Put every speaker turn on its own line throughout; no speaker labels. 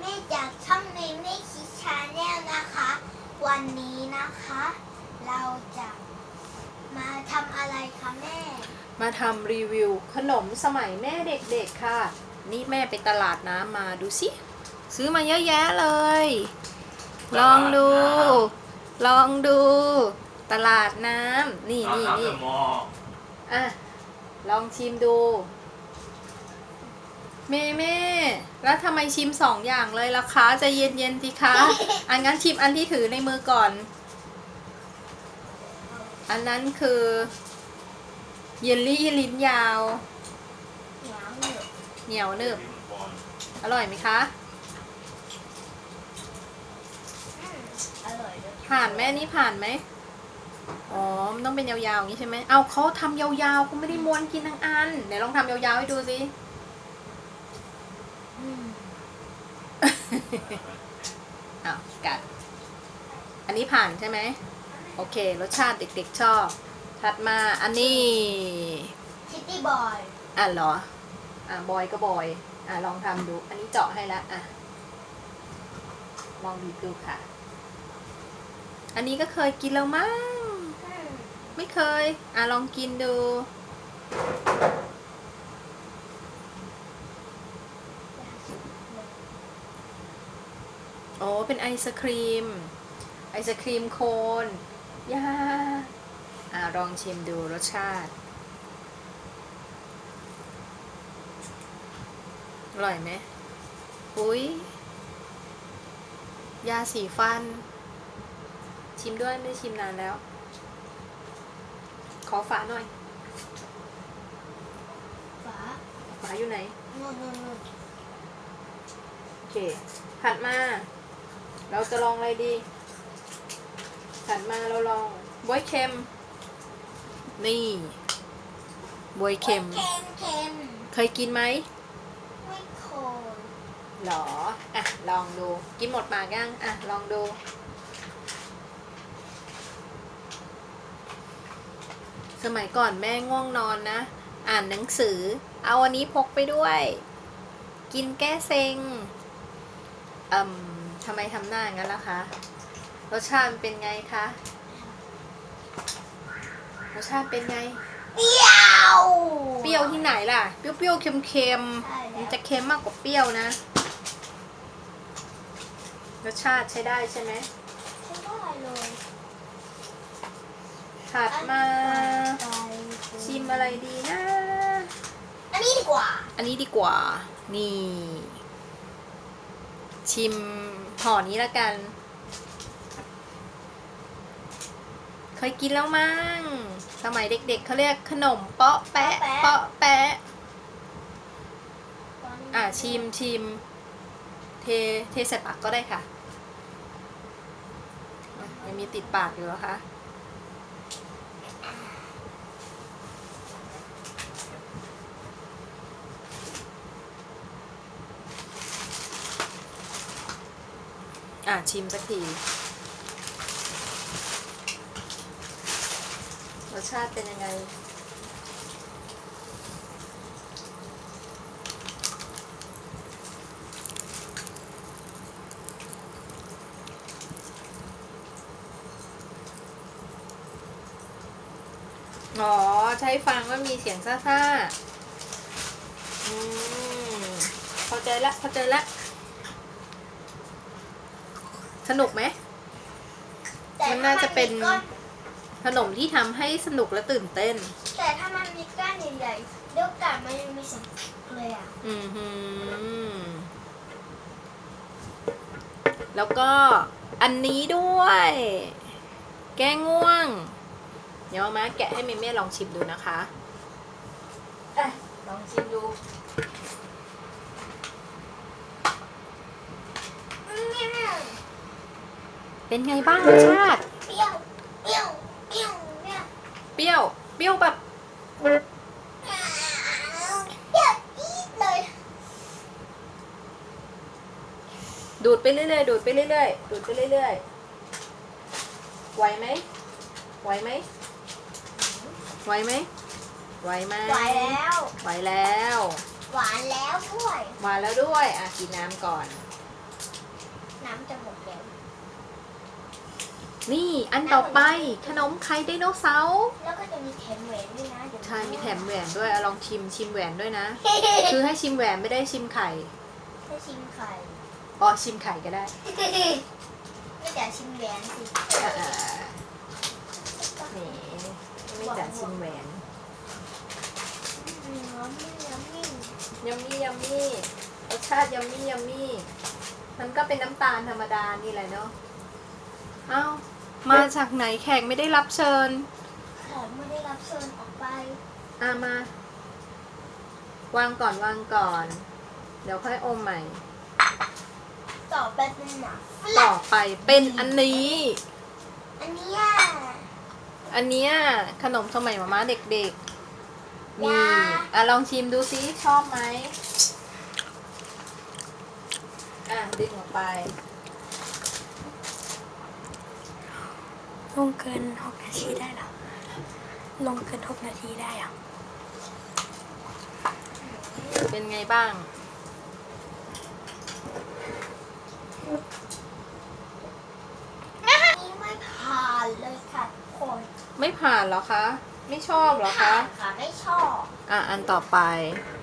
แม่จากช่องในแม่คิดชาแนลนะคะ วันนี้นะคะ เราจะมาทำอะไรคะแม่
มาทำรีวิวขนมสมัยแม่เด็กๆค่ะ นี่แม่ไปตลาดน้ำมาดูสิ ซื้อมาเยอะแยะเลย ลองดู ลองดู ตลาดน้ำนี่นี่นี่
มอ
อะ ลองชิมดู เมเม่แล้วทำไมชิมสองอย่างเลยล่ะคะใจะเย็นๆสิคะอันงั้นชิมอันที่ถือในมือก่อน อันนั้นคือเยลลี่ลิ้นยาว
เหนียวหนึบ
เนียวหนึบอร่อยไหมคะผ่านแม่นี่ผ่านไหมอ๋อมันต้องเป็นยาวๆอย่างนี้ใช่ไหมเอาเขาทำยาวๆเขาไม่ได้ม้วนกินทั้งอันเดี๋ยวลองทำยาวๆให้ดูสิ
อืม
อ้าวกัด อันนี้ผ่านใช่ไหม โอเค รสชาติเด็กๆชอบ ถัดมาอันนี้
คิตตี้บอย
อะเหรอ อะบอยก็บอย อะลองทำดู อันนี้เจาะให้ล้วอะ ลองบีบดูค่ะ อันนี้ก็เคยกินแล้วมั้ง ไม่เคย อะลองกินดู โอ้ เป็นไอศครีม ไอศครีมโคนย่าอะลองชิมดูรสชาติ อร่อยไหมอุ้ยยาสีฟัน ชิมด้วยไม่ได้ชิมนานแล้ว ขอฝาหน่อย
ฝา
ฝาอยู่ไหน
นู่นนู่นนู่น
โอเค ถัดมา เราจะลองอะไรดีถัดมาเราลองบวยเค็ม นี่บวยเค็ม
เค็มเค็ม
เคยกินไหม
ไม่โคย
หรอ อะ ลองดู กินหมดปากยังอะ ลองดู สมัยก่อนแม่ง่วงนอนนะ อ่านหนังสือ เอาอันนี้พกไปด้วย กินแก้เซ็งอืม ทำไมทำหน้าอย่างนั้นล่ะคะ รสชาติมันเป็นไงคะ รสชาติเป็นไง
เปรี้ยว
เปรี้ยวที่ไหนล่ะ เปรี้ยวๆ เค็ม
ใช่
ๆ
แล้ว
มันจะเค็มมากกว่าเปรี้ยวนะ รสชาติใช้ได้ใช่ไหม
ไม่ได้เลย
ถัดมา
ไป
ชิมอะไรดีนะ
อันนี้ดีกว่า
อันนี้ดีกว่า นี่ ชิมห่อนี้ละกัน เคยกินแล้วมั้ง สมัยเด็กๆเขาเรียกขนมเปาะแปะเปาะแปะ อะชิมชิม เทเทใส่ปากก็ได้ค่ะอะยังมีติดปากอยู่เหรอคะ อะชิมสักทีรสชาติเป็นยังไง อ๋อ ใช้ฟังว่ามีเสียงซ่าๆอืมเข้าใจละเข้าใจละ สนุกไหม
แต่
มัน
ถ้
น่าจะเป็น
มีก้อน
ขนมที่ทำให้สนุกและตื่นเต้น
แต่ถ้ามันมีก้านใหญ่ๆเดี๋ยวกัดมันยังมีเสียงเลยอะ
อือหือ แล้วก็อันนี้ด้วย แก้ง่วง เดี๋ยวมามาแกะให้เมเม่ลองชิมดูนะคะ อะลองชิมดู เป็นไงบ้างรสชาติ
เปรี้ยวเปรี้ยวเปรี้ยวเปรี้ยว
เปรี้ยว เปรี้ยวแบบ
เปรี้ยวจี๊ดเลย
ดูดไปเรื่อยๆ ดูดไปเรื่อยๆ ดูดไปเรื่อยๆ ไหวไหมไหวไหมไหวไหมไหวไหม
หวานแล้ว
ไหวแล้ว
หวานแล้วด้วย
หวานแล้วด้วย อะกินน้ำก่อน
น้ำจะหมดแล้ว
นี่อันต่อไปขนมไข่ไดโนเสาร์
แล้วก็จะมีแถมแหวนด้วยนะเดี๋ยว
ใช่มีแถมแหวนด้วยอะลองชิมชิมแหวนด้วยนะ คือให้ชิมแหวนไม่ได้ชิมไข่
ให้ชิมไข่
อ๋อชิมไข่ก็ได้
ไม่แต่ชิมแหวนสิ
อ่านี่ไม่จัดชิมแหวน
อืมน้ำนี่น้ำนี่
ยัมมี่ยัมมี่รสชาติยัมมี่ยัมมี่มันก็เป็นน้ำตาลธรรมดานี่แหละเนาะ เอ้ามาจากไหนแขกไม่ได้รับเชิญ
แขกไม่ได้รับเชิญออกไป
อะมา วางก่อนวางก่อน เดี๋ยวค่อยอมใหม่
ต่อไปเป็นหนังฝ
ต่
รั่
องไปเป็นอันนี้
อันเนี้ย
อันเนี้ยขนมสมัยหมาม่าเด็กๆ นี่
ยา
อะลองชิมดูซิชอบไหม อะดึงออกไป
ลงเกินหกนาทีได้เหรอ ลงเกินหกนาทีได้เหรอ
เป็นไงบ้าง
อันนี้ไม่ผ่านเลยค่ะทุกคน
ไม่ผ่านเหรอคะ ไม่ชอบเหรอ
ผ่า
คะ
นค่ะไม่ชอบ
อะ อันต่อไป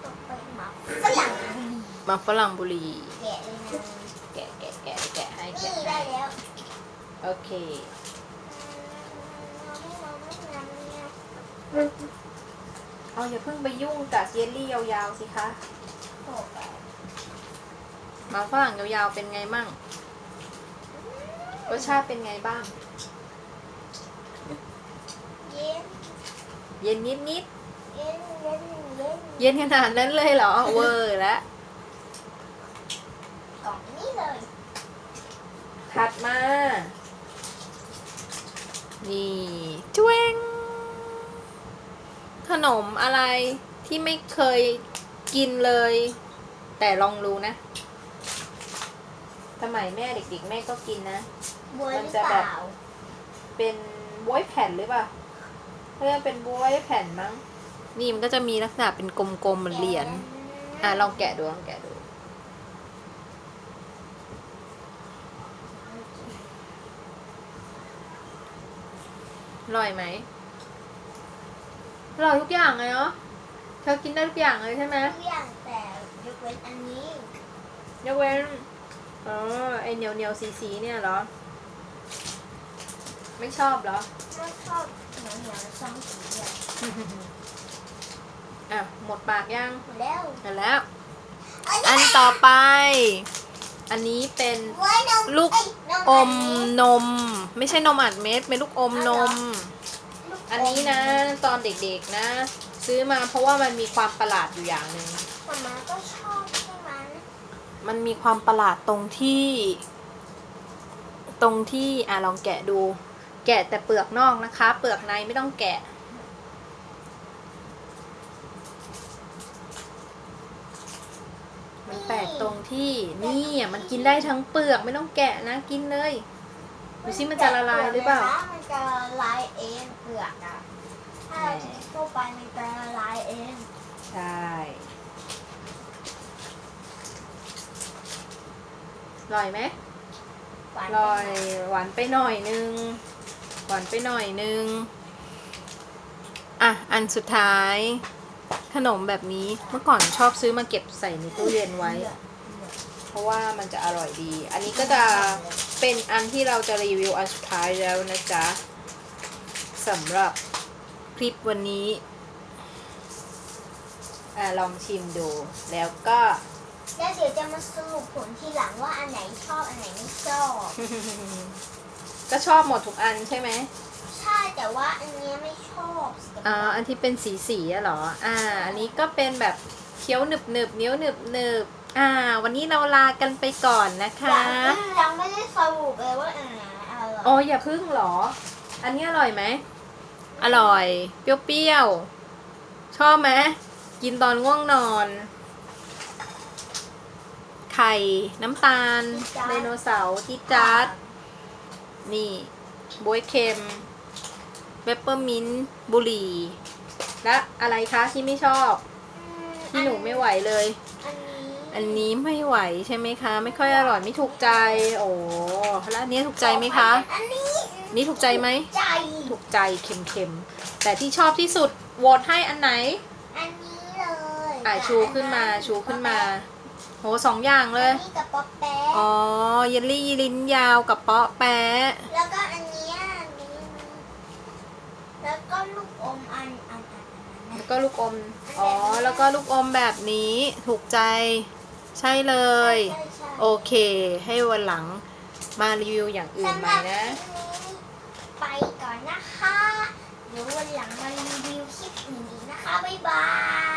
ต่อไปหมาฝรั่งบุรี
มาฝรั่งบุรี
แกะเลยนะ
แกะแกะแกะแกะให้
นี่
แกะ
ได้
ให้
แล้ว
โอเค เอาอย่าเพิ่งไปยุ่งกับเยลลี่ยาวๆสิคะมาฝรั่งยาวๆเป็นไงมั่งรสชาติเป็นไงบ้าง
เย็น
เย็นนิด
เย็นเย็นเย็น
ๆเย็นขนาดนั้นเลยเหรอ เวอร์แล้ว
กล่องนี้เลย
ถัดมา นี่จ้วง ข นมอะไรที่ไม่เคยกินเลย แต่ลองรู้นะ สมัยแม่เด็กๆ แม่ก็กินนะ
บัวห
มัน
รือ
จะ
เป
แบบ
ล่า
เป็นบวยแผ่นหรือเปล่าเรียกเป็นบวยแผ่นมั้ง นี่มันก็จะมีลักษณะเป็นกลมๆเหมือนเหรียญอะลองแกะดูลองแกะดู อร่อยไหม อร่อยทุกอย่างเลยเนาะเธอกินได้ทุกอย่างเลยใช่ไหม
ทุกอย่างแต่ยกเว้นอันนี้
ยกเว้นอ๋อไอเหนียวเหนียวสีสีๆเนี่ยเหรอ ไม่ชอบเหรอ
ไม่ชอบเหนียวเหนียวๆซองสีอะ
อะหมดปากยัง
หมดแล้ว
เสร็จแล้ว อันต่อไป อันนี้เป็น
ไว้นม
ลูก
เยน
อ
อั
ม
นนี้
นม ไม่ใช่นมอัดเม็ดเป็นลูกอมนม
ลูก
อันนี้นะตอนเด็กๆนะ ซื้อมาเพราะว่ามันมีความประหลาดอยู่อย่างหนึ่ง
มาม่าก็ชอบใช่ไหม
มันมีความประหลาดตรงที่ ตรงที่อะลองแกะดู แกะแต่เปลือกนอกนะคะ เปลือกในไม่ต้องแกะ มันแปลกตรงที่นี่อะมันกินได้ทั้งเปลือกไม่ต้องแกะนะกินเลย ดูซิมันจะละลายหรือเปล่า
มันจะละลายเองเปลือกอะถ้าเรากินเข้าไปมันจะละลายเอง
ใช่อร่อยไหม
หวาน
อร่อยหวานไปหน่อยนึง หวานไปหน่อยนึง อะ อันสุดท้าย ขนมแบบนี้เมื่อก่อนชอบซื้อมาเก็บใส่ในตู้เย็นไว้ เพราะว่ามันจะอร่อยดี อันนี้ก็จะ เป็นอันที่เราจะรีวิวอันสุดท้ายแล้วนะจ๊ะสำหรับคลิปวันนี้อะลองชิมดูแล้วก็
แล้วเดี๋ยวจะมาสรุปผลทีหลังว่าอันไหนชอบอันไหนไม่ชอบ
ก็ชอบหมดทุกอันใช่ไหม
ใช่แต่ว่าอันเนี้ยไม่ชอบสี
อ่าอันที่เป็นสีสีๆอะเหรอ อ่า อันนี้ก็เป็นแบบเคี้ยวหนึบหนึบๆนิ้วหนึบหนึบๆ อ่า วันนี้เราลากันไปก่อนนะคะ
ยังยังไม่ได้สรุปเลยว่าอันไหนอร่อย
โอ้ยอย่าพึ่งเหรอ อันนี้อร่อยไหม อร่อย เปรี้ยวๆ ชอบไหมกินตอนง่วงนอน ไข่ น้ำตาลไดโนเสาร์ที่จัดนี่บวยเค็มเปปเปอร์มินต์บุหรี่ และอะไรคะที่ไม่ชอบ
อืม
ที่หนูไม่ไหวเลย
อันนี้
อันนี้ไม่ไหวใช่ไหมคะ ไม่ค่อยอร่อยไม่ถูกใจ โอ้แล้วอันนี้ถูกใจไหมคะ
อันนี้
นี่ถูกใจไหม
ใจ
ถูกใจเค็มๆ แต่ที่ชอบที่สุดโหวตให้อันไหน
อันนี้เลย
อะชูขึ้นมาชูขึ้นมา โหสองอย่างเล
อั
ย
นนี้กับป๊อปแป๊ะ
อ๋อเยลลี่ลิ้นยาวกับเปาะแปะ
แล้วก็อันเนี้ยอันนี้แล้วก็ลูกอมอันอันอันอันอัน
แล้วก็ลูกอม อ๋อ แล้วก็ลูกอมแบบนี้ ถูกใจ ใช่เลย โอเค ให้วันหลังมารีวิวอย่างอื่นใหม่นะ
ไปก่อนนะคะ เดี๋ยววันหลังมารีวิวคลิปอื่นอีกนะคะ บ๊ายบาย